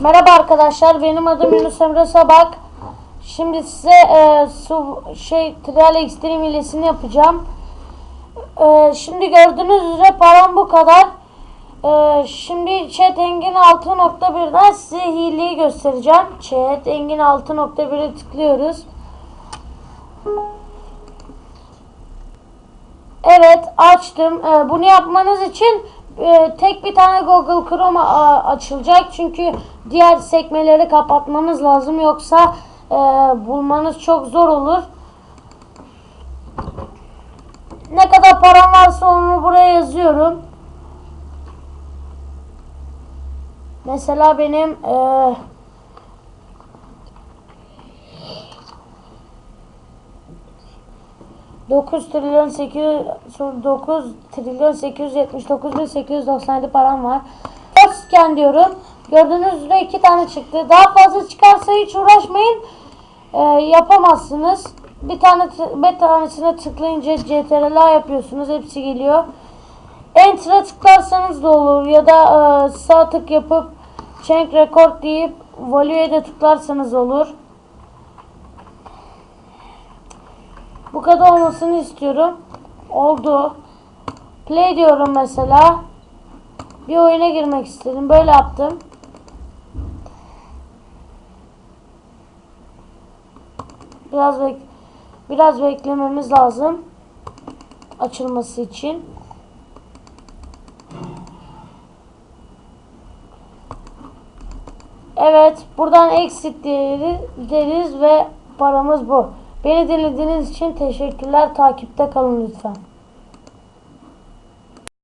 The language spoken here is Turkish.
Merhaba arkadaşlar, benim adım Yunus Emre Sabak. Şimdi size e, su şey Trial Extreme hilesini yapacağım. E, şimdi gördüğünüz üzere param bu kadar. E, şimdi Chat Engin 6.1'den size hileyi göstereceğim. Chat Engin 6.1'e tıklıyoruz. Evet açtım. Ee, bunu yapmanız için e, tek bir tane Google Chrome açılacak. Çünkü diğer sekmeleri kapatmanız lazım. Yoksa e, bulmanız çok zor olur. Ne kadar param varsa onu buraya yazıyorum. Mesela benim e, Dokuz trilyon 800 9 trilyon 879 bin 897 param var. Scan diyorum. Gördüğünüz üzere iki tane çıktı. Daha fazla çıkarsa hiç uğraşmayın. Ee, yapamazsınız. Bir tane bir tanesine tıklayınca CTRL yapıyorsunuz. Hepsi geliyor. Enter'a tıklarsanız da olur ya da e, sağ tık yapıp Change Record deyip Value'ye de tıklarsanız olur. Bu kadar olmasını istiyorum. Oldu. Play diyorum mesela. Bir oyuna girmek istedim. Böyle yaptım. Biraz bek biraz beklememiz lazım. Açılması için. Evet, buradan exit deriz, ve paramız bu. Beni dinlediğiniz için teşekkürler. Takipte kalın lütfen.